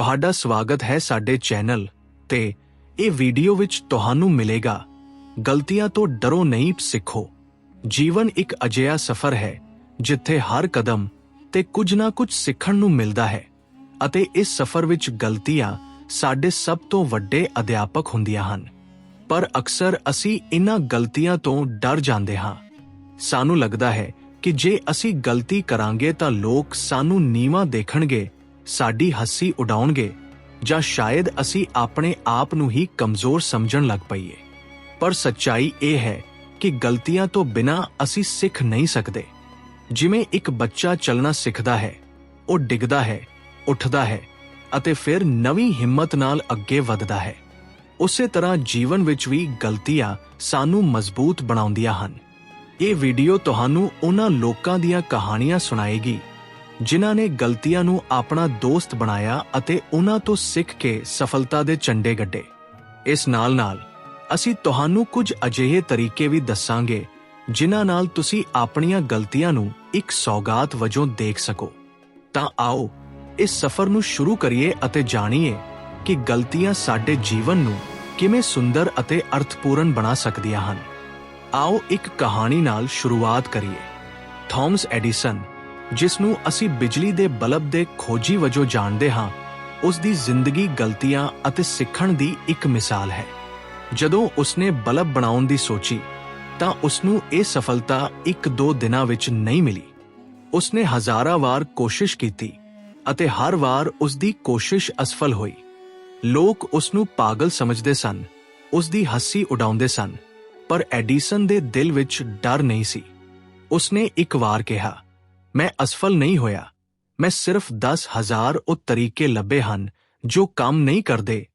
ਤੁਹਾਡਾ ਸਵਾਗਤ ਹੈ ਸਾਡੇ ਚੈਨਲ ਤੇ ਇਹ ਵੀਡੀਓ ਵਿੱਚ ਤੁਹਾਨੂੰ ਮਿਲੇਗਾ। ਗਲਤੀਆਂ ਤੋਂ ਡਰੋ ਨਹੀਂ ਸਿੱਖੋ। ਜੀਵਨ ਇੱਕ ਅਜਿਹਾ ਸਫ਼ਰ ਹੈ, ਜਿੱਥੇ ਹਰ ਕਦਮ ਤੇ ਕੁਝ ਨਾ ਕੁਝ ਸਿੱਖਣ ਨੂੰ ਮਿਲਦਾ ਹੈ ਅਤੇ ਇਸ ਸਫ਼ਰ ਵਿੱਚ ਗਲਤੀਆਂ ਸਾਡੇ ਸਭ ਤੋਂ ਵੱਡੇ ਅਧਿਆਪਕ ਹੁੰਦੀਆਂ ਹਨ। ਪਰ ਅਕਸਰ ਅਸੀਂ ਇਹਨਾਂ ਗਲਤੀਆਂ ਤੋਂ ਡਰ ਜਾਂਦੇ ਹਾਂ। ਸਾਨੂੰ ਲੱਗਦਾ ਹੈ ਕਿ ਜੇ ਅਸੀਂ ਗਲਤੀ ਕਰਾਂਗੇ ਤਾਂ ਲੋਕ ਸਾਨੂੰ ਨੀਵਾਂ ਦੇਖਣਗੇ ਸਾਡੀ ਹੱਸੀ ਉਡਾਉਣਗੇ ਜਾਂ ਸ਼ਾਇਦ ਅਸੀਂ ਆਪਣੇ ਆਪ ਨੂੰ ਹੀ ਕਮਜ਼ੋਰ ਸਮਝਣ ਲੱਗ ਪਈਏ। ਪਰ ਸੱਚਾਈ ਇਹ ਹੈ ਕਿ ਗਲਤੀਆਂ ਤੋਂ ਬਿਨਾਂ ਅਸੀਂ ਸਿੱਖ ਨਹੀਂ ਸਕਦੇ। ਜਿਵੇਂ ਇੱਕ ਬੱਚਾ ਚੱਲਣਾ ਸਿੱਖਦਾ ਹੈ, ਉਹ ਡਿੱਗਦਾ ਹੈ, ਉੱਠਦਾ ਹੈ ਅਤੇ ਫਿਰ ਨਵੀਂ ਹਿੰਮਤ ਨਾਲ ਅੱਗੇ ਵੱਧਦਾ ਹੈ। ਉਸੇ ਤਰ੍ਹਾਂ ਜੀਵਨ ਵਿੱਚ ਵੀ ਗਲਤੀਆਂ ਸਾਨੂੰ ਮਜ਼ਬੂਤ ਬਣਾਉਂਦੀਆਂ ਹਨ। ਇਹ ਵੀਡੀਓ ਤੁਹਾਨੂੰ ਉਹਨਾਂ ਲੋਕਾਂ ਦੀਆਂ ਕਹਾਣੀਆਂ ਸੁਣਾਏਗੀ ਜਿਨ੍ਹਾਂ ਨੇ ਗਲਤੀਆਂ ਨੂੰ ਆਪਣਾ ਦੋਸਤ ਬਣਾਇਆ ਅਤੇ ਉਹਨਾਂ ਤੋਂ ਸਿੱਖ ਕੇ ਸਫਲਤਾ ਦੇ ਝੰਡੇ ਗੱਡੇ। ਇਸ ਨਾਲ-ਨਾਲ, ਅਸੀਂ ਤੁਹਾਨੂੰ ਕੁਝ ਅਜਿਹੇ ਤਰੀਕੇ ਵੀ ਦੱਸਾਂਗੇ, ਜਿਨ੍ਹਾਂ ਨਾਲ ਤੁਸੀਂ ਆਪਣੀਆਂ ਗਲਤੀਆਂ ਨੂੰ ਇੱਕ ਸੌਗਾਤ ਵਜੋਂ ਦੇਖ ਸਕੋ। ਤਾਂ ਆਓ, ਇਸ ਸਫ਼ਰ ਨੂੰ ਸ਼ੁਰੂ ਕਰੀਏ ਅਤੇ ਜਾਣੀਏ ਕਿ ਗਲਤੀਆਂ ਸਾਡੇ ਜੀਵਨ ਨੂੰ ਕਿਵੇਂ ਸੁੰਦਰ ਅਤੇ ਅਰਥਪੂਰਨ ਬਣਾ ਸਕਦੀਆਂ ਹਨ। ਆਓ ਇੱਕ ਕਹਾਣੀ ਨਾਲ ਸ਼ੁਰੂਆਤ ਕਰੀਏ। ਥਾਮਸ ਐਡੀਸਨ ਜਿਸ ਨੂੰ ਅਸੀਂ ਬਿਜਲੀ ਦੇ ਬਲਬ ਦੇ ਖੋਜੀ ਵਜੋਂ ਜਾਣਦੇ ਹਾਂ, ਉਸ ਦੀ ਜ਼ਿੰਦਗੀ ਗਲਤੀਆਂ ਅਤੇ ਸਿੱਖਣ ਦੀ ਇੱਕ ਮਿਸਾਲ ਹੈ। ਜਦੋਂ ਉਸਨੇ ਬਲਬ ਬਣਾਉਣ ਦੀ ਸੋਚੀ, ਤਾਂ ਉਸਨੂੰ ਇਹ ਸਫਲਤਾ ਇੱਕ ਦੋ ਦਿਨਾਂ ਵਿੱਚ ਨਹੀਂ ਮਿਲੀ। ਉਸਨੇ ਹਜ਼ਾਰਾਂ ਵਾਰ ਕੋਸ਼ਿਸ਼ ਕੀਤੀ ਅਤੇ ਹਰ ਵਾਰ ਉਸ ਦੀ ਕੋਸ਼ਿਸ਼ ਅਸਫਲ ਹੋਈ। ਲੋਕ ਉਸ ਨੂੰ ਪਾਗਲ ਸਮਝਦੇ ਸਨ ਉਸ ਦੀ ਹਾਸੀ ਉਡਾਉਂਦੇ ਸਨ, ਪਰ ਐਡੀਸਨ ਦੇ ਦਿਲ ਵਿੱਚ ਡਰ ਨਹੀਂ ਸੀ। ਉਸਨੇ ਇੱਕ ਵਾਰ ਕਿਹਾ ਮੈਂ ਅਸਫਲ ਨਹੀਂ ਹੋਇਆ। ਮੈਂ ਸਿਰਫ 10000 ਉਹ ਤਰੀਕੇ ਲੱਭੇ ਹਨ ਜੋ ਕੰਮ ਨਹੀਂ ਕਰਦੇ।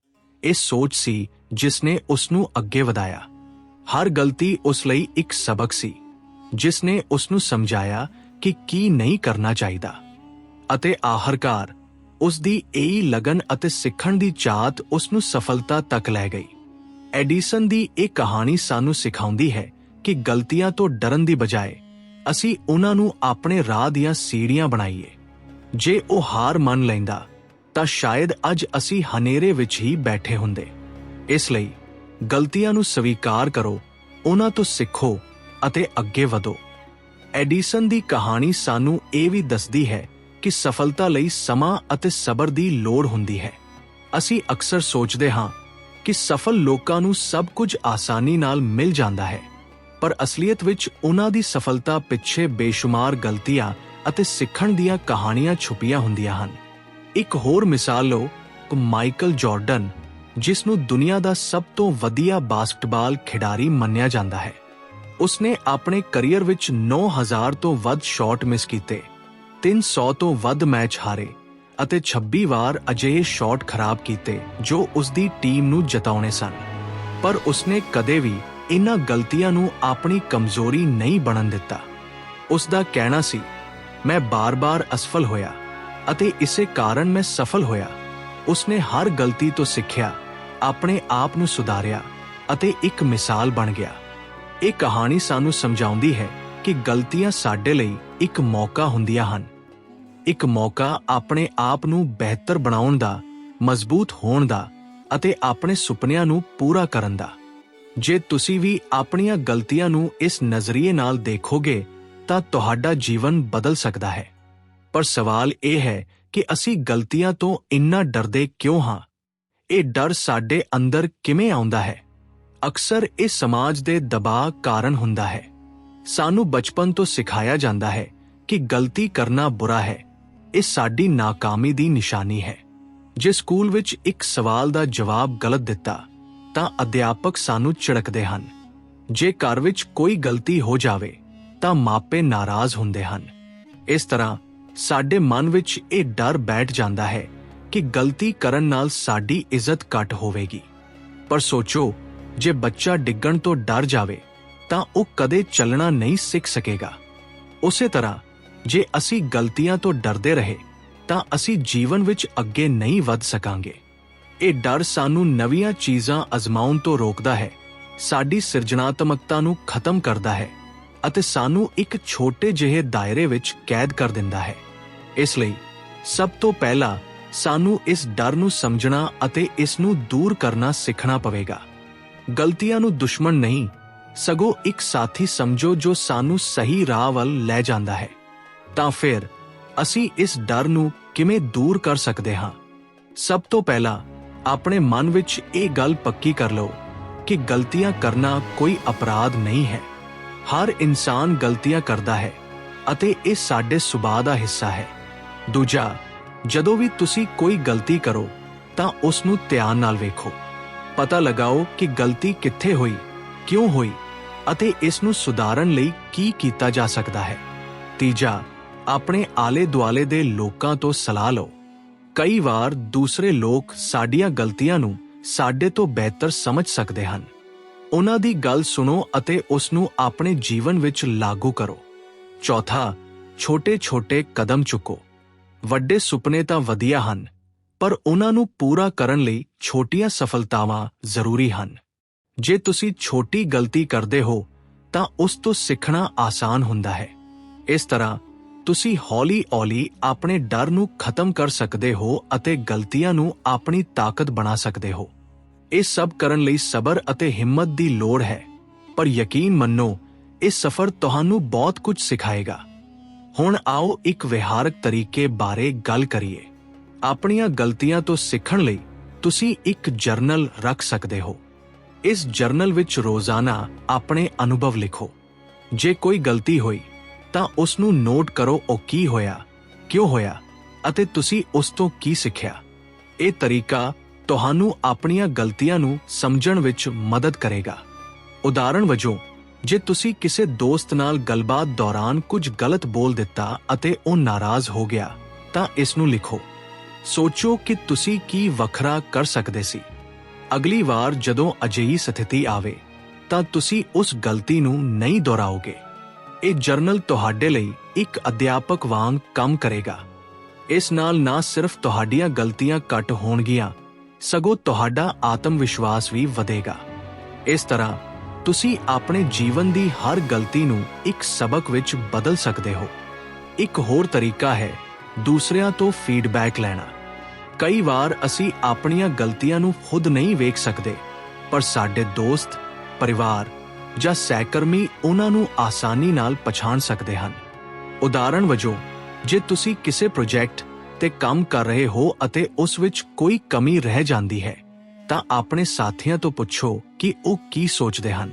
ਇਹ ਸੋਚ ਸੀ ਜਿਸ ਨੇ ਉਸ ਨੂੰ ਅੱਗੇ ਵਧਾਇਆ। ਹਰ ਗਲਤੀ ਉਸ ਲਈ ਇੱਕ ਸਬਕ ਸੀ ਜਿਸ ਨੇ ਉਸ ਨੂੰ ਸਮਝਾਇਆ ਕਿ ਕੀ ਨਹੀਂ ਕਰਨਾ ਚਾਹੀਦਾ। ਅਤੇ ਆਖਰਕਾਰ ਉਸ ਦੀ ਇਹੀ ਲਗਨ ਅਤੇ ਸਿੱਖਣ ਦੀ ਚਾਹਤ ਉਸ ਨੂੰ ਸਫਲਤਾ ਤੱਕ ਲੈ ਗਈ। ਐਡੀਸਨ ਦੀ ਇਹ ਕਹਾਣੀ ਸਾਨੂੰ ਸਿਖਾਉਂਦੀ ਹੈ ਕਿ ਗਲਤੀਆਂ ਤੋਂ ਡਰਨ ਦੀ ਬਜਾਏ ਅਸੀਂ ਉਹਨਾਂ ਨੂੰ ਆਪਣੇ ਰਾਹ ਦੀਆਂ ਸੀੜੀਆਂ ਬਣਾਈਏ। ਜੇ ਉਹ ਹਾਰ ਮੰਨ ਲੈਂਦਾ, ਤਾਂ ਸ਼ਾਇਦ ਅੱਜ ਅਸੀਂ ਹਨੇਰੇ ਵਿੱਚ ਹੀ ਬੈਠੇ ਹੁੰਦੇ। ਇਸ ਲਈ ਗਲਤੀਆਂ ਨੂੰ ਸਵੀਕਾਰ ਕਰੋ, ਉਹਨਾਂ ਤੋਂ ਸਿੱਖੋ ਅਤੇ ਅੱਗੇ ਵਧੋ। ਐਡੀਸਨ ਦੀ ਕਹਾਣੀ ਸਾਨੂੰ ਇਹ ਵੀ ਦੱਸਦੀ ਹੈ ਕਿ ਸਫਲਤਾ ਲਈ ਸਮਾਂ ਅਤੇ ਸਬਰ ਦੀ ਲੋੜ ਹੁੰਦੀ ਹੈ। ਅਸੀਂ ਅਕਸਰ ਸੋਚਦੇ ਹਾਂ ਕਿ ਸਫਲ ਲੋਕਾਂ ਨੂੰ ਸਭ ਕੁਝ ਆਸਾਨੀ ਨਾਲ ਮਿਲ ਜਾਂਦਾ ਹੈ। ਪਰ ਅਸਲੀਅਤ ਵਿੱਚ ਉਹਨਾਂ ਦੀ ਸਫਲਤਾ ਪਿੱਛੇ ਬੇਸ਼ੁਮਾਰ ਗਲਤੀਆਂ ਅਤੇ ਸਿੱਖਣ ਦੀਆਂ ਕਹਾਣੀਆਂ ਛੁਪੀਆਂ ਹੁੰਦੀਆਂ ਹਨ। ਇੱਕ ਹੋਰ ਮਿਸਾਲ ਲਓ ਮਾਈਕਲ ਜਾਰਡਨ, ਜਿਸ ਨੂੰ ਦੁਨੀਆ ਦਾ ਸਭ ਤੋਂ ਵਧੀਆ ਬਾਸਕਟਬਾਲ ਖਿਡਾਰੀ ਮੰਨਿਆ ਜਾਂਦਾ ਹੈ। ਉਸਨੇ ਆਪਣੇ ਕੈਰੀਅਰ ਵਿੱਚ 9000 ਤੋਂ ਵੱਧ ਸ਼ਾਟ ਮਿਸ ਕੀਤੇ 300 ਤੋਂ ਵੱਧ ਮੈਚ ਹਾਰੇ ਅਤੇ 26 ਵਾਰ ਅਜਿਹੇ ਸ਼ਾਟ ਖਰਾਬ ਕੀਤੇ ਜੋ ਉਸ ਦੀ ਟੀਮ ਨੂੰ ਜਿਤਾਉਣੇ ਸਨ। ਪਰ ਉਸਨੇ ਕਦੇ ਵੀ ਇਹਨਾਂ ਗਲਤੀਆਂ ਨੂੰ ਆਪਣੀ ਕਮਜ਼ੋਰੀ ਨਹੀਂ ਬਣਨ ਦਿੱਤਾ। ਉਸ ਦਾ ਕਹਿਣਾ ਸੀ, ਮੈਂ ਬਾਰ-ਬਾਰ ਅਸਫਲ ਹੋਇਆ ਅਤੇ ਇਸੇ ਕਾਰਨ ਮੈਂ ਸਫਲ ਹੋਇਆ। ਉਸਨੇ ਹਰ ਗਲਤੀ ਤੋਂ ਸਿੱਖਿਆ, ਆਪਣੇ ਆਪ ਨੂੰ ਸੁਧਾਰਿਆ ਅਤੇ ਇੱਕ ਮਿਸਾਲ ਬਣ ਗਿਆ। ਇਹ ਕਹਾਣੀ ਸਾਨੂੰ ਸਮਝਾਉਂਦੀ ਹੈ ਕਿ ਗਲਤੀਆਂ ਸਾਡੇ ਲਈ ਇੱਕ ਮੌਕਾ ਹੁੰਦੀਆਂ ਹਨ। ਇੱਕ ਮੌਕਾ ਆਪਣੇ ਆਪ ਨੂੰ ਬਿਹਤਰ ਬਣਾਉਣ ਦਾ, ਮਜ਼ਬੂਤ ਹੋਣ ਦਾ ਅਤੇ ਆਪਣੇ ਸੁਪਨਿਆਂ ਨੂੰ ਪੂਰਾ ਕਰਨ ਦਾ। ਜੇ ਤੁਸੀਂ ਵੀ ਆਪਣੀਆਂ ਗਲਤੀਆਂ ਨੂੰ ਇਸ ਨਜ਼ਰੀਏ ਨਾਲ ਦੇਖੋਗੇ, ਤਾਂ ਤੁਹਾਡਾ ਜੀਵਨ ਬਦਲ ਸਕਦਾ ਹੈ। ਪਰ ਸਵਾਲ ਇਹ ਹੈ ਕਿ ਅਸੀਂ ਗਲਤੀਆਂ ਤੋਂ ਇੰਨਾ ਡਰਦੇ ਕਿਉਂ ਹਾਂ? ਇਹ ਡਰ ਸਾਡੇ ਅੰਦਰ ਕਿਵੇਂ ਆਉਂਦਾ ਹੈ? ਅਕਸਰ ਇਹ ਸਮਾਜ ਦੇ ਦਬਾਅ ਕਾਰਨ ਹੁੰਦਾ ਹੈ। ਸਾਨੂੰ ਬਚਪਨ ਤੋਂ ਸਿਖਾਇਆ ਜਾਂਦਾ ਹੈ ਕਿ ਗਲਤੀ ਕਰਨਾ ਬੁਰਾ ਹੈ। ਇਹ ਸਾਡੀ ناکਾਮੀ ਦੀ ਨਿਸ਼ਾਨੀ ਹੈ। ਜੇ ਸਕੂਲ ਵਿੱਚ ਇੱਕ ਸਵਾਲ ਦਾ ਜਵਾਬ ਗਲਤ ਦਿੱਤਾ ਤਾਂ ਅਧਿਆਪਕ ਸਾਨੂੰ ਝਿੜਕਦੇ ਹਨ। ਜੇ ਘਰ ਵਿੱਚ ਕੋਈ ਗਲਤੀ ਹੋ ਜਾਵੇ, ਤਾਂ ਮਾਪੇ ਨਾਰਾਜ਼ ਹੁੰਦੇ ਹਨ। ਇਸ ਤਰ੍ਹਾਂ ਸਾਡੇ ਮਨ ਵਿੱਚ ਇਹ ਡਰ ਬੈਠ ਜਾਂਦਾ ਹੈ ਕਿ ਗਲਤੀ ਕਰਨ ਨਾਲ ਸਾਡੀ ਇੱਜ਼ਤ ਘਟ ਹੋਵੇਗੀ। ਪਰ ਸੋਚੋ, ਜੇ ਬੱਚਾ ਡਿੱਗਣ ਤੋਂ ਡਰ ਜਾਵੇ, ਤਾਂ ਉਹ ਕਦੇ ਚੱਲਣਾ ਨਹੀਂ ਸਿੱਖ ਸਕੇਗਾ। ਉਸੇ ਤਰ੍ਹਾਂ, ਜੇ ਅਸੀਂ ਗਲਤੀਆਂ ਤੋਂ ਡਰਦੇ ਰਹੇ, ਤਾਂ ਅਸੀਂ ਜੀਵਨ ਵਿੱਚ ਅੱਗੇ ਨਹੀਂ ਵੱਧ ਸਕਾਂਗੇ। ਇਹ ਡਰ ਸਾਨੂੰ ਨਵੀਆਂ ਚੀਜ਼ਾਂ ਅਜ਼ਮਾਉਣ ਤੋਂ ਰੋਕਦਾ ਹੈ। ਸਾਡੀ ਸਿਰਜਣਾਤਮਕਤਾ ਨੂੰ ਖਤਮ ਕਰਦਾ ਹੈ ਅਤੇ ਸਾਨੂੰ ਇੱਕ ਛੋਟੇ ਜਿਹੇ ਦਾਇਰੇ ਵਿੱਚ ਕੈਦ ਕਰ ਦਿੰਦਾ ਹੈ। ਇਸ ਲਈ ਸਭ ਤੋਂ ਪਹਿਲਾਂ ਸਾਨੂੰ ਇਸ ਡਰ ਨੂੰ ਸਮਝਣਾ ਅਤੇ ਇਸ ਨੂੰ ਦੂਰ ਕਰਨਾ ਸਿੱਖਣਾ ਪਵੇਗਾ। ਗਲਤੀਆਂ ਨੂੰ ਦੁਸ਼ਮਣ ਨਹੀਂ, ਸਗੋਂ ਇੱਕ ਸਾਥੀ ਸਮਝੋ ਜੋ ਸਾਨੂੰ ਸਹੀ ਰਾਹ ਵੱਲ ਲੈ ਜਾਂਦਾ ਹੈ। ਤਾਂ ਫਿਰ ਅਸੀਂ ਇਸ ਡਰ ਨੂੰ ਕਿਵੇਂ ਦੂਰ ਕਰ ਸਕਦੇ ਹਾਂ? ਸਭ ਤੋਂ ਪਹਿਲਾਂ ਆਪਣੇ ਮਨ ਵਿੱਚ ਇਹ ਗੱਲ ਪੱਕੀ ਕਰ ਲਓ ਕਿ ਗਲਤੀਆਂ ਕਰਨਾ ਕੋਈ ਅਪਰਾਧ ਨਹੀਂ ਹੈ। ਹਰ ਇਨਸਾਨ ਗਲਤੀਆਂ ਕਰਦਾ ਹੈ ਅਤੇ ਇਹ ਸਾਡੇ ਸੁਭਾਅ ਦਾ ਹਿੱਸਾ ਹੈ। ਦੂਜਾ, ਜਦੋਂ ਵੀ ਤੁਸੀਂ ਕੋਈ ਗਲਤੀ ਕਰੋ, ਤਾਂ ਉਸ ਨੂੰ ਧਿਆਨ ਨਾਲ ਵੇਖੋ। ਪਤਾ ਲਗਾਓ ਕਿ ਗਲਤੀ ਕਿੱਥੇ ਹੋਈ, ਕਿਉਂ ਹੋਈ ਅਤੇ ਇਸ ਨੂੰ ਸੁਧਾਰਨ ਲਈ ਕੀ ਕੀਤਾ ਜਾ ਸਕਦਾ ਹੈ। ਤੀਜਾ, ਆਪਣੇ ਆਲੇ ਦੁਆਲੇ ਦੇ ਲੋਕਾਂ ਤੋਂ ਸਲਾਹ ਲਓ। ਕਈ ਵਾਰ ਦੂਸਰੇ ਲੋਕ ਸਾਡੀਆਂ ਗਲਤੀਆਂ ਨੂੰ ਸਾਡੇ ਤੋਂ ਬਿਹਤਰ ਸਮਝ ਸਕਦੇ ਹਨ। ਉਹਨਾਂ ਦੀ ਗੱਲ ਸੁਣੋ ਅਤੇ ਉਸ ਨੂੰ ਆਪਣੇ ਜੀਵਨ ਵਿੱਚ ਲਾਗੂ ਕਰੋ। ਚੌਥਾ, ਛੋਟੇ-ਛੋਟੇ ਕਦਮ ਚੁੱਕੋ। ਵੱਡੇ ਸੁਪਨੇ ਤਾਂ ਵਧੀਆ ਹਨ, ਪਰ ਉਹਨਾਂ ਨੂੰ ਪੂਰਾ ਕਰਨ ਲਈ ਛੋਟੀਆਂ ਸਫਲਤਾਵਾਂ ਜ਼ਰੂਰੀ ਹਨ। ਜੇ ਤੁਸੀਂ ਛੋਟੀ ਗਲਤੀ ਕਰਦੇ ਹੋ, ਤਾਂ ਉਸ ਤੋਂ ਸਿੱਖਣਾ ਆਸਾਨ ਹੁੰਦਾ ਹੈ। ਇਸ ਤਰ੍ਹਾਂ ਤੁਸੀਂ ਹੌਲੀ-ਹੌਲੀ ਆਪਣੇ ਡਰ ਨੂੰ ਖਤਮ ਕਰ ਸਕਦੇ ਹੋ ਅਤੇ ਗਲਤੀਆਂ ਨੂੰ ਆਪਣੀ ਤਾਕਤ ਬਣਾ ਸਕਦੇ ਹੋ। ਇਹ ਸਭ ਕਰਨ ਲਈ ਸਬਰ ਅਤੇ ਹਿੰਮਤ ਦੀ ਲੋੜ ਹੈ। ਪਰ ਯਕੀਨ ਮੰਨੋ, ਇਹ ਸਫ਼ਰ ਤੁਹਾਨੂੰ ਬਹੁਤ ਕੁਝ ਸਿਖਾਏਗਾ। ਹੁਣ ਆਓ ਇੱਕ ਵਿਹਾਰਕ ਤਰੀਕੇ ਬਾਰੇ ਗੱਲ ਕਰੀਏ। ਆਪਣੀਆਂ ਗਲਤੀਆਂ ਤੋਂ ਸਿੱਖਣ ਲਈ ਤੁਸੀਂ ਇੱਕ ਜਰਨਲ ਰੱਖ ਸਕਦੇ ਹੋ। ਇਸ ਜਰਨਲ ਵਿੱਚ ਰੋਜ਼ਾਨਾ ਆਪਣੇ ਅਨੁਭਵ ਲਿਖੋ। ਜੇ ਕੋਈ ਗਲਤੀ ਹੋਈ ਤਾਂ ਉਸ ਨੂੰ ਨੋਟ ਕਰੋ ਉਹ ਕੀ ਹੋਇਆ, ਕਿਉਂ ਹੋਇਆ ਅਤੇ ਤੁਸੀਂ ਉਸ ਤੋਂ ਕੀ ਸਿੱਖਿਆ। ਇਹ ਤਰੀਕਾ ਤੁਹਾਨੂੰ ਆਪਣੀਆਂ ਗਲਤੀਆਂ ਨੂੰ ਸਮਝਣ ਵਿੱਚ ਮਦਦ ਕਰੇਗਾ। ਉਦਾਹਰਣ ਵਜੋਂ, ਜੇ ਤੁਸੀਂ ਕਿਸੇ ਦੋਸਤ ਨਾਲ ਗੱਲਬਾਤ ਦੌਰਾਨ ਕੁਝ ਗਲਤ ਬੋਲ ਦਿੱਤਾ ਅਤੇ ਉਹ ਨਾਰਾਜ਼ ਹੋ ਗਿਆ, ਤਾਂ ਇਸ ਨੂੰ ਲਿਖੋ, ਸੋਚੋ ਕਿ ਤੁਸੀਂ ਕੀ ਵੱਖਰਾ ਕਰ ਸਕਦੇ ਸੀ। ਅਗਲੀ ਵਾਰ ਜਦੋਂ ਅਜਿਹੀ ਸਥਿਤੀ ਆਵੇ, ਤਾਂ ਤੁਸੀਂ ਉਸ ਗਲਤੀ ਨੂੰ ਨਹੀਂ ਦੁਹਰਾਓਗੇ। ਇਹ ਜਰਨਲ ਤੁਹਾਡੇ ਲਈ ਇੱਕ ਅਧਿਆਪਕ ਵਾਂਗ ਕੰਮ ਕਰੇਗਾ। ਇਸ ਨਾਲ ਨਾ ਸਿਰਫ ਤੁਹਾਡੀਆਂ ਗਲਤੀਆਂ ਘੱਟ ਹੋਣਗੀਆਂ, ਸਗੋਂ ਤੁਹਾਡਾ ਆਤਮ ਵਿਸ਼ਵਾਸ ਵੀ ਵਧੇਗਾ। ਇਸ ਤਰ੍ਹਾਂ, ਤੁਸੀਂ ਆਪਣੇ ਜੀਵਨ ਦੀ ਹਰ ਗਲਤੀ ਨੂੰ ਇੱਕ ਸਬਕ ਵਿੱਚ ਬਦਲ ਸਕਦੇ ਹੋ। ਇੱਕ ਹੋਰ ਤਰੀਕਾ ਹੈ, ਦੂਸਰਿਆਂ ਤੋਂ ਫੀਡਬੈਕ ਲੈਣਾ। ਕਈ ਵਾਰ ਅਸੀਂ ਆਪਣੀਆਂ ਗਲਤੀਆਂ ਨੂੰ ਖੁਦ ਨਹੀਂ ਵੇਖ ਸਕਦੇ, ਪਰ ਸਾਡੇ ਦੋਸਤ, ਪਰਿਵਾਰ ਜਾਂ ਸਹਿਕਰਮੀ ਉਹਨਾਂ ਨੂੰ ਆਸਾਨੀ ਨਾਲ ਪਛਾਣ ਸਕਦੇ ਹਨ ਉਦਾਹਰਣ ਵਜੋਂ ਜੇ ਤੁਸੀਂ ਕਿਸੇ ਪ੍ਰੋਜੈਕਟ ਤੇ ਕੰਮ ਕਰ ਰਹੇ ਹੋ ਅਤੇ ਉਸ ਵਿੱਚ ਕੋਈ ਕਮੀ ਰਹਿ ਜਾਂਦੀ ਹੈ ਤਾਂ ਆਪਣੇ ਸਾਥੀਆਂ ਤੋਂ ਪੁੱਛੋ ਕਿ ਉਹ ਕੀ ਸੋਚਦੇ ਹਨ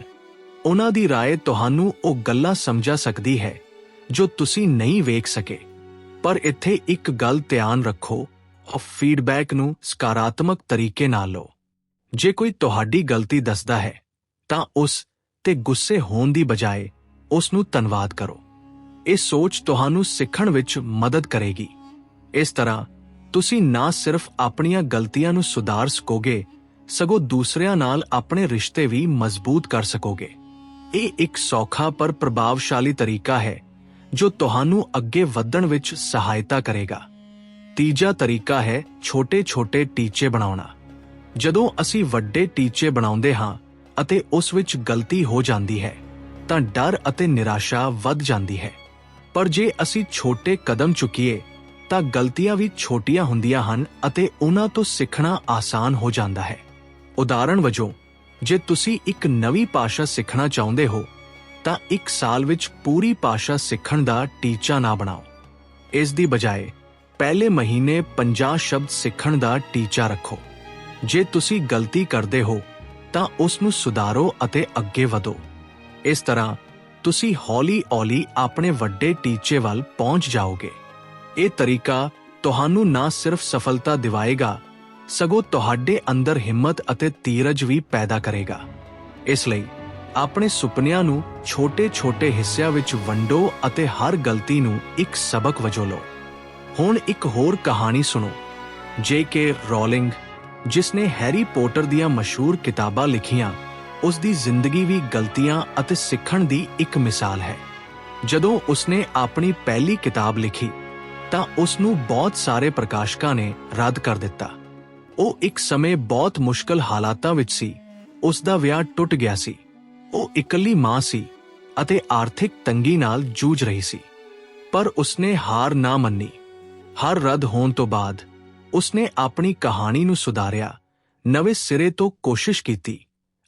ਉਹਨਾਂ ਦੀ رائے ਤੁਹਾਨੂੰ ਉਹ ਗੱਲਾਂ ਸਮਝਾ ਸਕਦੀ ਹੈ ਜੋ ਤੁਸੀਂ ਨਹੀਂ ਵੇਖ ਸਕੇ ਪਰ ਇੱਥੇ ਇੱਕ ਗੱਲ ਧਿਆਨ ਰੱਖੋ ਉਹ ਫੀਡਬੈਕ ਨੂੰ ਸਕਾਰਾਤਮਕ ਤਰੀਕੇ ਨਾਲ ਲਓ ਜੇ ਕੋਈ ਤੁਹਾਡੀ ਗਲਤੀ ਦੱਸਦਾ ਹੈ ਤਾਂ ਉਸ ਤੇ ਗੁੱਸੇ ਹੋਣ ਦੀ ਬਜਾਏ ਉਸ ਨੂੰ ਧੰਨਵਾਦ ਕਰੋ। ਇਹ ਸੋਚ ਤੁਹਾਨੂੰ ਸਿੱਖਣ ਵਿੱਚ ਮਦਦ ਕਰੇਗੀ। ਇਸ ਤਰ੍ਹਾਂ ਤੁਸੀਂ ਨਾ ਸਿਰਫ ਆਪਣੀਆਂ ਗਲਤੀਆਂ ਨੂੰ ਸੁਧਾਰ ਸਕੋਗੇ, ਸਗੋਂ ਦੂਸਰਿਆਂ ਨਾਲ ਆਪਣੇ ਰਿਸ਼ਤੇ ਵੀ ਮਜ਼ਬੂਤ ਕਰ ਸਕੋਗੇ। ਇਹ ਇੱਕ ਸੌਖਾ ਪਰ ਪ੍ਰਭਾਵਸ਼ਾਲੀ ਤਰੀਕਾ ਹੈ, ਜੋ ਤੁਹਾਨੂੰ ਅੱਗੇ ਵਧਣ ਵਿੱਚ ਸਹਾਇਤਾ ਕਰੇਗਾ। ਤੀਜਾ ਤਰੀਕਾ ਹੈ ਛੋਟੇ-ਛੋਟੇ ਟੀਚੇ ਬਣਾਉਣਾ। ਜਦੋਂ ਅਸੀਂ ਵੱਡੇ ਟੀਚੇ ਬਣਾਉਂਦੇ ਹਾਂ ਅਤੇ ਉਸ ਵਿੱਚ ਗਲਤੀ ਹੋ ਜਾਂਦੀ ਹੈ, ਤਾਂ ਡਰ ਅਤੇ ਨਿਰਾਸ਼ਾ ਵੱਧ ਜਾਂਦੀ ਹੈ। ਪਰ ਜੇ ਅਸੀਂ ਛੋਟੇ ਕਦਮ ਚੁੱਕੀਏ, ਤਾਂ ਗਲਤੀਆਂ ਵੀ ਛੋਟੀਆਂ ਹੁੰਦੀਆਂ ਹਨ ਅਤੇ ਉਹਨਾਂ ਤੋਂ ਸਿੱਖਣਾ ਆਸਾਨ ਹੋ ਜਾਂਦਾ ਹੈ। ਉਦਾਹਰਣ ਵਜੋਂ, ਜੇ ਤੁਸੀਂ ਇੱਕ ਨਵੀਂ ਭਾਸ਼ਾ ਸਿੱਖਣਾ ਚਾਹੁੰਦੇ ਹੋ, ਤਾਂ ਇੱਕ ਸਾਲ ਵਿੱਚ ਪੂਰੀ ਭਾਸ਼ਾ ਸਿੱਖਣ ਦਾ ਟੀਚਾ ਨਾ ਬਣਾਓ। ਇਸ ਦੀ ਬਜਾਏ, ਪਹਿਲੇ ਮਹੀਨੇ 50 ਸ਼ਬਦ ਸਿੱਖਣ ਦਾ ਟੀਚਾ ਰੱਖੋ। ਜੇ ਤੁਸੀਂ ਗਲਤੀ ਕਰਦੇ ਹੋ ਤਾਂ ਉਸ ਨੂੰ ਸੁਧਾਰੋ ਅਤੇ ਅੱਗੇ ਵਧੋ। ਇਸ ਤਰ੍ਹਾਂ ਤੁਸੀਂ ਹੌਲੀ-ਹੌਲੀ ਆਪਣੇ ਵੱਡੇ ਟੀਚੇ ਵੱਲ ਪਹੁੰਚ ਜਾਓਗੇ। ਇਹ ਤਰੀਕਾ ਤੁਹਾਨੂੰ ਨਾ ਸਿਰਫ ਸਫਲਤਾ ਦਿਵਾਏਗਾ, ਸਗੋਂ ਤੁਹਾਡੇ ਅੰਦਰ ਹਿੰਮਤ ਅਤੇ ਧੀਰਜ ਵੀ ਪੈਦਾ ਕਰੇਗਾ। ਇਸ ਲਈ ਆਪਣੇ ਸੁਪਨਿਆਂ ਨੂੰ ਛੋਟੇ-ਛੋਟੇ ਹਿੱਸਿਆਂ ਵਿੱਚ ਵੰਡੋ ਅਤੇ ਹਰ ਗਲਤੀ ਨੂੰ ਇੱਕ ਸਬਕ ਵਜੋਂ ਲਓ। ਹੁਣ ਇੱਕ ਹੋਰ ਕਹਾਣੀ ਸੁਣੋ ਜੇ ਕੇ ਰੋਲਿੰਗ। ਜਿਸ ਨੇ ਹੈਰੀ ਪੋਟਰ ਦੀਆਂ ਮਸ਼ਹੂਰ ਕਿਤਾਬਾਂ ਲਿਖੀਆਂ ਉਸ ਦੀ ਜ਼ਿੰਦਗੀ ਵੀ ਗਲਤੀਆਂ ਅਤੇ ਸਿੱਖਣ ਦੀ ਇੱਕ ਮਿਸਾਲ ਹੈ। ਜਦੋਂ ਉਸਨੇ ਆਪਣੀ ਪਹਿਲੀ ਕਿਤਾਬ ਲਿਖੀ, ਤਾਂ ਉਸ ਨੂੰ ਬਹੁਤ ਸਾਰੇ ਪ੍ਰਕਾਸ਼ਕਾਂ ਨੇ ਰੱਦ ਕਰ ਦਿੱਤਾ। ਉਹ ਇੱਕ ਸਮੇਂ ਬਹੁਤ ਮੁਸ਼ਕਲ ਹਾਲਾਤਾਂ ਵਿੱਚ ਸੀ ਉਸ ਦਾ ਵਿਆਹ ਟੁੱਟ ਗਿਆ ਸੀ। ਉਹ ਇਕੱਲੀ ਮਾਂ ਸੀ ਅਤੇ ਆਰਥਿਕ ਤੰਗੀ ਨਾਲ ਜੂਝ ਰਹੀ ਸੀ। ਪਰ ਉਸਨੇ ਹਾਰ ਨਾ ਮੰਨੀ। ਹਰ ਰੱਦ ਹੋਣ ਤੋਂ ਬਾਅਦ ਉਸਨੇ ਆਪਣੀ ਕਹਾਣੀ ਨੂੰ ਸੁਧਾਰਿਆ, ਨਵੇਂ ਸਿਰੇ ਤੋਂ ਕੋਸ਼ਿਸ਼ ਕੀਤੀ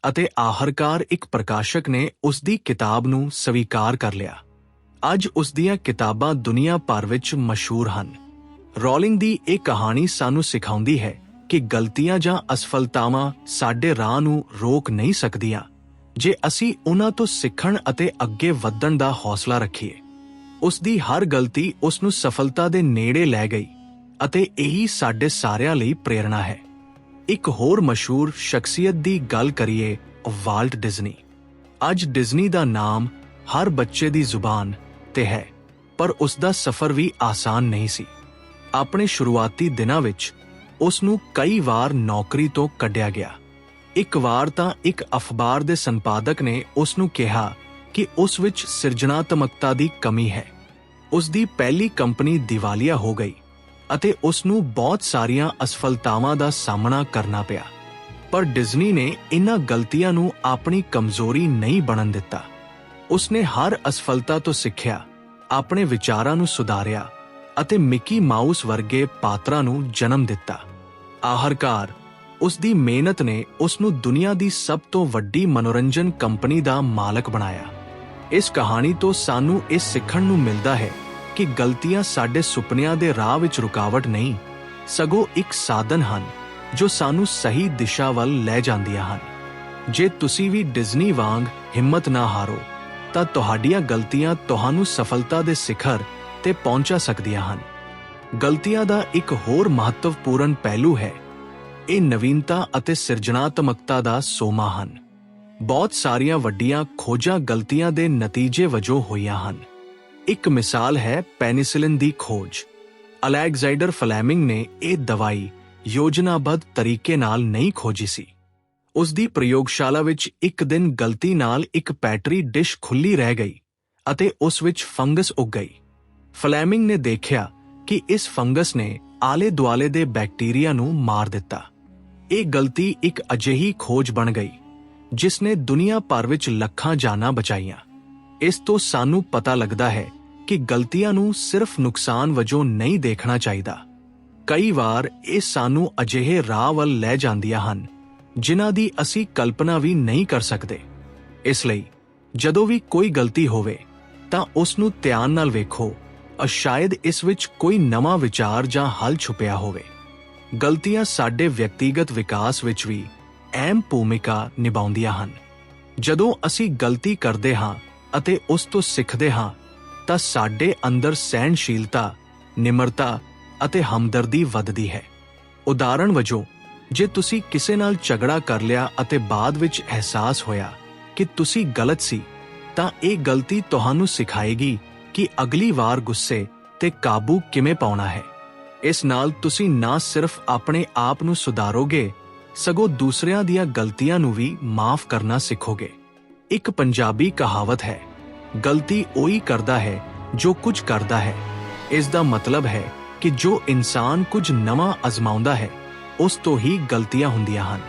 ਅਤੇ ਆਖਰਕਾਰ ਇੱਕ ਪ੍ਰਕਾਸ਼ਕ ਨੇ ਉਸ ਦੀ ਕਿਤਾਬ ਨੂੰ ਸਵੀਕਾਰ ਕਰ ਲਿਆ। ਅੱਜ ਉਸ ਦੀਆਂ ਕਿਤਾਬਾਂ ਦੁਨੀਆ ਭਰ ਵਿੱਚ ਮਸ਼ਹੂਰ ਹਨ। ਰੋਲਿੰਗ ਦੀ ਇਹ ਕਹਾਣੀ ਸਾਨੂੰ ਸਿਖਾਉਂਦੀ ਹੈ ਕਿ ਗਲਤੀਆਂ ਜਾਂ ਅਸਫਲਤਾਵਾਂ ਸਾਡੇ ਰਾਹ ਨੂੰ ਰੋਕ ਨਹੀਂ ਸਕਦੀਆਂ, ਜੇ ਅਸੀਂ ਉਹਨਾਂ ਤੋਂ ਸਿੱਖਣ ਅਤੇ ਅੱਗੇ ਵਧਣ ਦਾ ਹੌਸਲਾ ਰੱਖੀਏ। ਉਸ ਦੀ ਹਰ ਗਲਤੀ ਉਸ ਨੂੰ ਸਫਲਤਾ ਦੇ ਨੇੜੇ ਲੈ ਗਈ। ਅਤੇ ਇਹੀ ਸਾਡੇ ਸਾਰਿਆਂ ਲਈ ਪ੍ਰੇਰਣਾ ਹੈ। ਇੱਕ ਹੋਰ ਮਸ਼ਹੂਰ ਸ਼ਖਸੀਅਤ ਦੀ ਗੱਲ ਕਰੀਏ, ਵਾਲਟ ਡਿਜ਼ਨੀ। ਅੱਜ ਡਿਜ਼ਨੀ ਦਾ ਨਾਮ ਹਰ ਬੱਚੇ ਦੀ ਜ਼ੁਬਾਨ ਤੇ ਹੈ, ਪਰ ਉਸ ਦਾ ਸਫ਼ਰ ਵੀ ਆਸਾਨ ਨਹੀਂ ਸੀ। ਆਪਣੇ ਸ਼ੁਰੂਆਤੀ ਦਿਨਾਂ ਵਿੱਚ ਉਸ ਨੂੰ ਕਈ ਵਾਰ ਨੌਕਰੀ ਤੋਂ ਕੱਢਿਆ ਗਿਆ। ਇੱਕ ਵਾਰ ਤਾਂ ਇੱਕ ਅਖਬਾਰ ਦੇ ਸੰਪਾਦਕ ਨੇ ਉਸ ਨੂੰ ਕਿਹਾ ਕਿ ਉਸ ਵਿੱਚ ਸਿਰਜਣਾਤਮਕਤਾ ਦੀ ਕਮੀ ਹੈ। ਉਸ ਦੀ ਪਹਿਲੀ ਕੰਪਨੀ ਦੀਵਾਲੀਆ ਹੋ ਗਈ। ਅਤੇ ਉਸ ਨੂੰ ਬਹੁਤ ਸਾਰੀਆਂ ਅਸਫਲਤਾਵਾਂ ਦਾ ਸਾਹਮਣਾ ਕਰਨਾ ਪਿਆ। ਪਰ ਡਿਜ਼ਨੀ ਨੇ ਇਨ੍ਹਾਂ ਗਲਤੀਆਂ ਨੂੰ ਆਪਣੀ ਕਮਜ਼ੋਰੀ ਨਹੀਂ ਬਣਨ ਦਿੱਤਾ। ਉਸ ਨੇ ਹਰ ਅਸਫਲਤਾ ਤੋਂ ਸਿੱਖਿਆ, ਆਪਣੇ ਵਿਚਾਰਾਂ ਨੂੰ ਸੁਧਾਰਿਆ ਅਤੇ ਮਿਕੀ ਮਾਊਸ ਵਰਗੇ ਪਾਤਰਾਂ ਨੂੰ ਜਨਮ ਦਿੱਤਾ। ਆਖਰਕਾਰ ਉਸ ਦੀ ਮਿਹਨਤ ਨੇ ਉਸ ਨੂੰ ਦੁਨੀਆ ਦੀ ਸਭ ਤੋਂ ਵੱਡੀ ਮਨੋਰੰਜਨ ਕੰਪਨੀ ਦਾ ਮਾਲਕ ਬਣਾਇਆ। ਇਸ ਕਹਾਣੀ ਤੋਂ ਸਾਨੂੰ ਇਹ ਸਿੱਖਣ ਨੂੰ ਮਿਲਦਾ ਹੈ ਕਿ ਗਲਤੀਆਂ ਸਾਡੇ ਸੁਪਨਿਆਂ ਦੇ ਰਾਹ ਵਿੱਚ ਰੁਕਾਵਟ ਨਹੀਂ, ਸਗੋਂ ਇੱਕ ਸਾਧਨ ਹਨ, ਜੋ ਸਾਨੂੰ ਸਹੀ ਦਿਸ਼ਾ ਵੱਲ ਲੈ ਜਾਂਦੀਆਂ ਹਨ। ਜੇ ਤੁਸੀਂ ਵੀ ਡਿਜ਼ਨੀ ਵਾਂਗ ਹਿੰਮਤ ਨਾ ਹਾਰੋ, ਤਾਂ ਤੁਹਾਡੀਆਂ ਗਲਤੀਆਂ ਤੁਹਾਨੂੰ ਸਫਲਤਾ ਦੇ ਸਿਖਰ ਤੇ ਪਹੁੰਚਾ ਸਕਦੀਆਂ ਹਨ। ਗਲਤੀਆਂ ਦਾ ਇੱਕ ਹੋਰ ਮਹੱਤਵਪੂਰਨ ਪਹਿਲੂ ਹੈ, ਇਹ ਨਵੀਨਤਾ ਅਤੇ ਸਿਰਜਣਾਤਮਕਤਾ ਦਾ ਸੋਮਾ ਹਨ। ਬਹੁਤ ਸਾਰੀਆਂ ਵੱਡੀਆਂ ਖੋਜਾਂ ਗਲਤੀਆਂ ਦੇ ਨਤੀਜੇ ਵਜੋਂ ਹੋਈਆਂ ਹਨ। ਇੱਕ ਮਿਸਾਲ ਹੈ ਪੈਨਿਸਿਲਿਨ ਦੀ ਖੋਜ। ਅਲੈਗਜ਼ਾਈਡਰ ਫਲੈਮਿੰਗ ਨੇ ਇਹ ਦਵਾਈ ਯੋਜਨਾਬੱਧ ਤਰੀਕੇ ਨਾਲ ਨਹੀਂ ਖੋਜੀ ਸੀ। ਉਸ ਦੀ ਪ੍ਰਯੋਗਸ਼ਾਲਾ ਵਿੱਚ ਇੱਕ ਦਿਨ ਗਲਤੀ ਨਾਲ ਇੱਕ ਪੈਟਰੀ ਡਿਸ਼ ਖੁੱਲੀ ਰਹਿ ਗਈ ਅਤੇ ਉਸ ਵਿੱਚ ਫੰਗਸ ਉੱਗ ਗਈ। ਫਲੈਮਿੰਗ ਨੇ ਦੇਖਿਆ ਕਿ ਇਸ ਫੰਗਸ ਨੇ ਆਲੇ ਦੁਆਲੇ ਦੇ ਬੈਕਟੀਰੀਆ ਨੂੰ ਮਾਰ ਦਿੱਤਾ। ਇਹ ਗਲਤੀ ਇੱਕ ਅਜਿਹੀ ਖੋਜ ਬਣ ਗਈ, ਜਿਸ ਨੇ ਦੁਨੀਆ ਭਰ ਵਿੱਚ ਲੱਖਾਂ ਜਾਨਾਂ ਬਚਾਈਆਂ। ਇਸ ਤੋਂ ਸਾਨੂੰ ਪਤਾ ਲੱਗਦਾ ਹੈ ਕਿ ਗਲਤੀਆਂ ਨੂੰ ਸਿਰਫ ਨੁਕਸਾਨ ਵਜੋਂ ਨਹੀਂ ਦੇਖਣਾ ਚਾਹੀਦਾ। ਕਈ ਵਾਰ ਇਹ ਸਾਨੂੰ ਅਜਿਹੇ ਰਾਹ ਵੱਲ ਲੈ ਜਾਂਦੀਆਂ ਹਨ, ਜਿਨ੍ਹਾਂ ਦੀ ਅਸੀਂ ਕਲਪਨਾ ਵੀ ਨਹੀਂ ਕਰ ਸਕਦੇ। ਇਸ ਲਈ, ਜਦੋਂ ਵੀ ਕੋਈ ਗਲਤੀ ਹੋਵੇ, ਤਾਂ ਉਸ ਨੂੰ ਧਿਆਨ ਨਾਲ ਵੇਖੋ, ਅ ਸ਼ਾਇਦ ਇਸ ਵਿੱਚ ਕੋਈ ਨਵਾਂ ਵਿਚਾਰ ਜਾਂ ਹੱਲ ਛੁਪਿਆ ਹੋਵੇ। ਗਲਤੀਆਂ ਸਾਡੇ ਵਿਅਕਤੀਗਤ ਵਿਕਾਸ ਵਿੱਚ ਵੀ ਅਹਿਮ ਭੂਮਿਕਾ ਨਿਭਾਉਂਦੀਆਂ ਹਨ। ਜਦੋਂ ਅਸੀਂ ਗਲਤੀ ਕਰਦੇ ਹਾਂ ਅਤੇ ਉਸ ਤੋਂ ਸਿੱਖਦੇ ਹਾਂ ਤਾਂ ਸਾਡੇ ਅੰਦਰ ਸਹਿਣਸ਼ੀਲਤਾ, ਨਿਮਰਤਾ ਅਤੇ ਹਮਦਰਦੀ ਵੱਧਦੀ ਹੈ। ਉਦਾਹਰਣ ਵਜੋਂ, ਜੇ ਤੁਸੀਂ ਕਿਸੇ ਨਾਲ ਝਗੜਾ ਕਰ ਲਿਆ ਅਤੇ ਬਾਅਦ ਵਿੱਚ ਅਹਿਸਾਸ ਹੋਇਆ ਕਿ ਤੁਸੀਂ ਗਲਤ ਸੀ, ਤਾਂ ਇਹ ਗਲਤੀ ਤੁਹਾਨੂੰ ਸਿਖਾਏਗੀ ਕਿ ਅਗਲੀ ਵਾਰ ਗੁੱਸੇ ਤੇ ਕਾਬੂ ਕਿਵੇਂ ਪਾਉਣਾ ਹੈ। ਇਸ ਨਾਲ ਤੁਸੀਂ ਨਾ ਸਿਰਫ ਆਪਣੇ ਆਪ ਨੂੰ ਸੁਧਾਰੋਗੇ, ਸਗੋਂ ਦੂਸਰਿਆਂ ਦੀਆਂ ਗਲਤੀਆਂ ਨੂੰ ਵੀ ਮਾਫ ਕਰਨਾ ਸਿੱਖੋਗੇ। ਇੱਕ ਪੰਜਾਬੀ ਕਹਾਵਤ ਹੈ, ਗਲਤੀ ਉਹੀ ਕਰਦਾ ਹੈ ਜੋ ਕੁਝ ਕਰਦਾ ਹੈ। ਇਸ ਦਾ ਮਤਲਬ ਹੈ ਕਿ ਜੋ ਇਨਸਾਨ ਕੁਝ ਨਵਾਂ ਅਜ਼ਮਾਉਂਦਾ ਹੈ, ਉਸ ਤੋਂ ਹੀ ਗਲਤੀਆਂ ਹੁੰਦੀਆਂ ਹਨ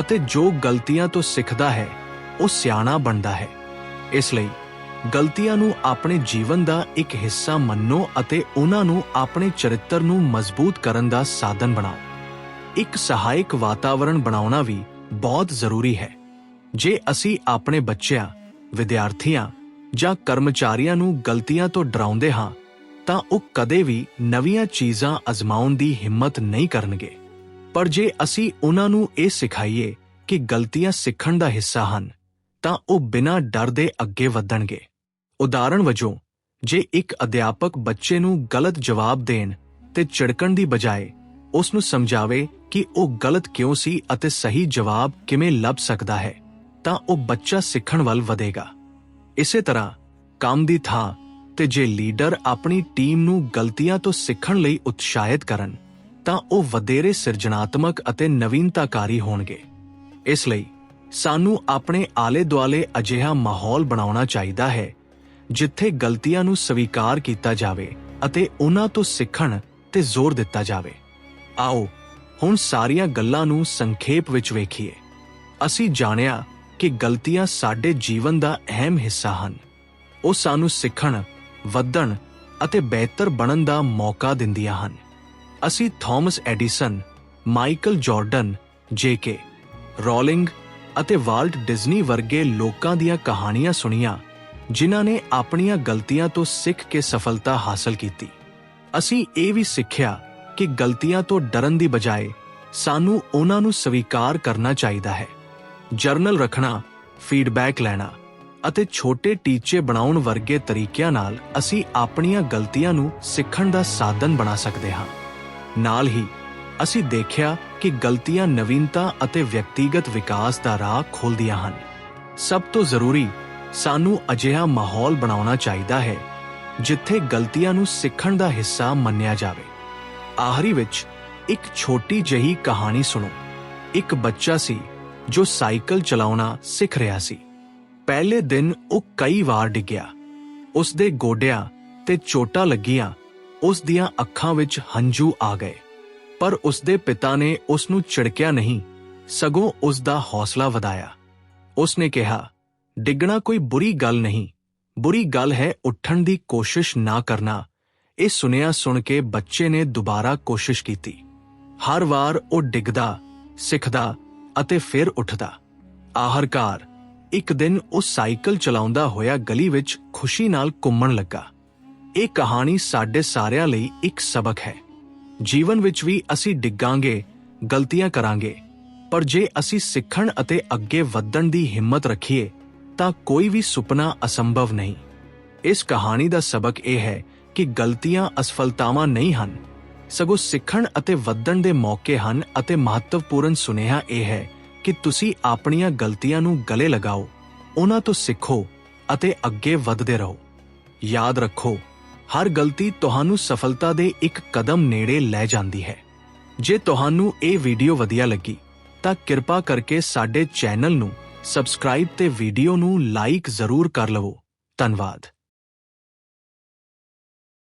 ਅਤੇ ਜੋ ਗਲਤੀਆਂ ਤੋਂ ਸਿੱਖਦਾ ਹੈ, ਉਹ ਸਿਆਣਾ ਬਣਦਾ ਹੈ। ਇਸ ਲਈ ਗਲਤੀਆਂ ਨੂੰ ਆਪਣੇ ਜੀਵਨ ਦਾ ਇੱਕ ਹਿੱਸਾ ਮੰਨੋ ਅਤੇ ਉਹਨਾਂ ਨੂੰ ਆਪਣੇ ਚਰਿੱਤਰ ਨੂੰ ਮਜ਼ਬੂਤ ਕਰਨ ਦਾ ਸਾਧਨ ਬਣਾਓ। ਇੱਕ ਸਹਾਇਕ ਵਾਤਾਵਰਣ ਬਣਾਉਣਾ ਵੀ ਬਹੁਤ ਜ਼ਰੂਰੀ ਹੈ। ਜੇ ਅਸੀਂ ਆਪਣੇ ਬੱਚਿਆਂ, ਵਿਦਿਆਰਥੀਆਂ ਜਾਂ ਕਰਮਚਾਰੀਆਂ ਨੂੰ ਗਲਤੀਆਂ ਤੋਂ ਡਰਾਉਂਦੇ ਹਾਂ, ਤਾਂ ਉਹ ਕਦੇ ਵੀ ਨਵੀਆਂ ਚੀਜ਼ਾਂ ਅਜ਼ਮਾਉਣ ਦੀ ਹਿੰਮਤ ਨਹੀਂ ਕਰਨਗੇ। ਪਰ ਜੇ ਅਸੀਂ ਉਹਨਾਂ ਨੂੰ ਇਹ ਸਿਖਾਈਏ ਕਿ ਗਲਤੀਆਂ ਸਿੱਖਣ ਦਾ ਹਿੱਸਾ ਹਨ, ਤਾਂ ਉਹ ਬਿਨਾਂ ਡਰ ਦੇ ਅੱਗੇ ਵਧਣਗੇ। ਉਦਾਹਰਣ ਵਜੋਂ, ਜੇ ਇੱਕ ਅਧਿਆਪਕ ਬੱਚੇ ਨੂੰ ਗਲਤ ਜਵਾਬ ਦੇਣ ਤੇ ਝਿੜਕਣ ਦੀ ਬਜਾਏ ਉਸ ਨੂੰ ਸਮਝਾਵੇ ਕਿ ਉਹ ਗਲਤ ਕਿਉਂ ਸੀ ਅਤੇ ਸਹੀ ਜਵਾਬ ਕਿਵੇਂ ਲੱਭ ਸਕਦਾ ਹੈ। ਤਾਂ ਉਹ ਬੱਚਾ ਸਿੱਖਣ ਵੱਲ ਵਧੇਗਾ। ਇਸੇ ਤਰ੍ਹਾਂ ਕੰਮ ਦੀ ਥਾਂ ਤੇ ਜੇ ਲੀਡਰ ਆਪਣੀ ਟੀਮ ਨੂੰ ਗਲਤੀਆਂ ਤੋਂ ਸਿੱਖਣ ਲਈ ਉਤਸ਼ਾਹਿਤ ਕਰਨ, ਤਾਂ ਉਹ ਵਧੇਰੇ ਸਿਰਜਣਾਤਮਕ ਅਤੇ ਨਵੀਨਤਾਕਾਰੀ ਹੋਣਗੇ। ਇਸ ਲਈ ਸਾਨੂੰ ਆਪਣੇ ਆਲੇ-ਦੁਆਲੇ ਅਜਿਹਾ ਮਾਹੌਲ ਬਣਾਉਣਾ ਚਾਹੀਦਾ ਹੈ, ਜਿੱਥੇ ਗਲਤੀਆਂ ਨੂੰ ਸਵੀਕਾਰ ਕੀਤਾ ਜਾਵੇ ਅਤੇ ਉਹਨਾਂ ਤੋਂ ਸਿੱਖਣ ਤੇ ਜ਼ੋਰ ਦਿੱਤਾ ਜਾਵੇ। ਆਓ ਹੁਣ ਸਾਰੀਆਂ ਗੱਲਾਂ ਨੂੰ ਸੰਖੇਪ ਵਿੱਚ ਵੇਖੀਏ। ਅਸੀਂ ਜਾਣਿਆ ਕਿ ਗਲਤੀਆਂ ਸਾਡੇ ਜੀਵਨ ਦਾ ਅਹਿਮ ਹਿੱਸਾ ਹਨ। ਉਹ ਸਾਨੂੰ ਸਿੱਖਣ, ਵਧਣ ਅਤੇ ਬਿਹਤਰ ਬਣਨ ਦਾ ਮੌਕਾ ਦਿੰਦੀਆਂ ਹਨ। ਅਸੀਂ Thomas Edison, Michael Jordan J K Rowling ਅਤੇ ਵਾਲਟ ਡਿਜ਼ਨੀ ਵਰਗੇ ਲੋਕਾਂ ਦੀਆਂ ਕਹਾਣੀਆਂ ਸੁਣੀਆਂ, ਜਿਨ੍ਹਾਂ ਨੇ ਆਪਣੀਆਂ ਗਲਤੀਆਂ ਤੋਂ ਸਿੱਖ ਕੇ ਸਫਲਤਾ ਹਾਸਲ ਕੀਤੀ। ਅਸੀਂ ਇਹ ਵੀ ਸਿੱਖਿਆ ਕਿ ਗਲਤੀਆਂ ਤੋਂ ਡਰਨ ਦੀ ਬਜਾਏ ਸਾਨੂੰ ਉਹਨਾਂ ਨੂੰ ਸਵੀਕਾਰ ਕਰਨਾ ਚਾਹੀਦਾ ਹੈ। ਜਰਨਲ ਰੱਖਣਾ ਫੀਡਬੈਕ ਲੈਣਾ ਅਤੇ ਛੋਟੇ ਟੀਚੇ ਬਣਾਉਣ ਵਰਗੇ ਤਰੀਕਿਆਂ ਨਾਲ ਅਸੀਂ ਆਪਣੀਆਂ ਗਲਤੀਆਂ ਨੂੰ ਸਿੱਖਣ ਦਾ ਸਾਧਨ ਬਣਾ ਸਕਦੇ ਹਾਂ। ਨਾਲ ਹੀ, ਅਸੀਂ ਦੇਖਿਆ ਕਿ ਗਲਤੀਆਂ ਨਵੀਨਤਾ ਅਤੇ ਵਿਅਕਤੀਗਤ ਵਿਕਾਸ ਦਾ ਰਾਹ ਖੋਲਦੀਆਂ ਹਨ। ਸਭ ਤੋਂ ਜ਼ਰੂਰੀ, ਸਾਨੂੰ ਅਜਿਹਾ ਮਾਹੌਲ ਬਣਾਉਣਾ ਚਾਹੀਦਾ ਹੈ, ਜਿੱਥੇ ਗਲਤੀਆਂ ਨੂੰ ਸਿੱਖਣ ਦਾ ਹਿੱਸਾ ਮੰਨਿਆ ਜਾਵੇ। ਆਖਰੀ ਵਿੱਚ, ਇੱਕ ਛੋਟੀ ਜਿਹੀ ਕਹਾਣੀ ਸੁਣੋ। ਇੱਕ ਬੱਚਾ ਸੀ ਜੋ ਸਾਈਕਲ ਚਲਾਉਣਾ ਸਿੱਖ ਰਿਹਾ ਸੀ। ਪਹਿਲੇ ਦਿਨ ਉਹ ਕਈ ਵਾਰ ਡਿੱਗਿਆ। ਉਸ ਦੇ ਗੋਡਿਆਂ ਤੇ ਚੋਟਾਂ ਲੱਗੀਆਂ। ਉਸ ਦੀਆਂ ਅੱਖਾਂ ਵਿੱਚ ਹੰਝੂ ਆ ਗਏ। ਪਰ ਉਸ ਦੇ ਪਿਤਾ ਨੇ ਉਸ ਨੂੰ ਝਿੜਕਿਆ ਨਹੀਂ। ਸਗੋਂ ਉਸ ਦਾ ਹੌਸਲਾ ਵਧਾਇਆ। ਉਸ ਨੇ ਕਿਹਾ, ਡਿੱਗਣਾ ਕੋਈ ਬੁਰੀ ਗੱਲ ਨਹੀਂ। ਬੁਰੀ ਗੱਲ ਹੈ ਉੱਠਣ ਦੀ ਕੋਸ਼ਿਸ਼ ਨਾ ਕਰਨਾ। ਇਹ ਸੁਨਿਆ ਸੁਣ ਕੇ ਬੱਚੇ ਨੇ ਦੁਬਾਰਾ ਕੋਸ਼ਿਸ਼ ਕੀਤੀ। ਹਰ ਵਾਰ ਉਹ ਡਿੱਗਦਾ, ਸਿੱਖਦਾ ਅਤੇ ਫਿਰ ਉੱਠਦਾ। ਆਖਰਕਾਰ ਇੱਕ ਦਿਨ ਉਹ ਸਾਈਕਲ ਚਲਾਉਂਦਾ ਹੋਇਆ ਗਲੀ ਵਿੱਚ ਖੁਸ਼ੀ ਨਾਲ ਘੁੰਮਣ ਲੱਗਾ। ਇਹ ਕਹਾਣੀ ਸਾਡੇ ਸਾਰਿਆਂ ਲਈ ਇੱਕ ਸਬਕ ਹੈ। ਜੀਵਨ ਵਿੱਚ ਵੀ ਅਸੀਂ ਡਿੱਗਾਂਗੇ, ਗਲਤੀਆਂ ਕਰਾਂਗੇ, ਪਰ ਜੇ ਅਸੀਂ ਸਿੱਖਣ ਅਤੇ ਅੱਗੇ ਵਧਣ ਦੀ ਹਿੰਮਤ ਰੱਖੀਏ, ਤਾਂ ਕੋਈ ਵੀ ਸੁਪਨਾ ਅਸੰਭਵ ਨਹੀਂ। ਇਸ ਕਹਾਣੀ ਦਾ ਸਬਕ ਇਹ ਹੈ ਕਿ ਗਲਤੀਆਂ ਅਸਫਲਤਾਵਾਂ ਨਹੀਂ ਹਨ ਸਗੋਂ ਸਿੱਖਣ ਅਤੇ ਵਧਣ ਦੇ ਮੌਕੇ ਹਨ ਅਤੇ ਮਹੱਤਵਪੂਰਨ ਸੁਨੇਹਾ ਇਹ ਹੈ ਕਿ ਤੁਸੀਂ ਆਪਣੀਆਂ ਗਲਤੀਆਂ ਨੂੰ ਗਲੇ ਲਗਾਓ, ਉਹਨਾਂ ਤੋਂ ਸਿੱਖੋ ਅਤੇ ਅੱਗੇ ਵਧਦੇ ਰਹੋ। ਯਾਦ ਰੱਖੋ, ਹਰ ਗਲਤੀ ਤੁਹਾਨੂੰ ਸਫਲਤਾ ਦੇ ਇੱਕ ਕਦਮ ਨੇੜੇ ਲੈ ਜਾਂਦੀ ਹੈ। ਜੇ ਤੁਹਾਨੂੰ ਇਹ ਵੀਡੀਓ ਵਧੀਆ ਲੱਗੀ, ਤਾਂ ਕਿਰਪਾ ਕਰਕੇ ਸਾਡੇ ਚੈਨਲ ਨੂੰ ਸਬਸਕ੍ਰਾਈਬ ਤੇ ਵੀਡੀਓ ਨੂੰ ਲਾਈਕ ਜ਼ਰੂਰ ਕਰ ਲਵੋ। ਧੰਨਵਾਦ।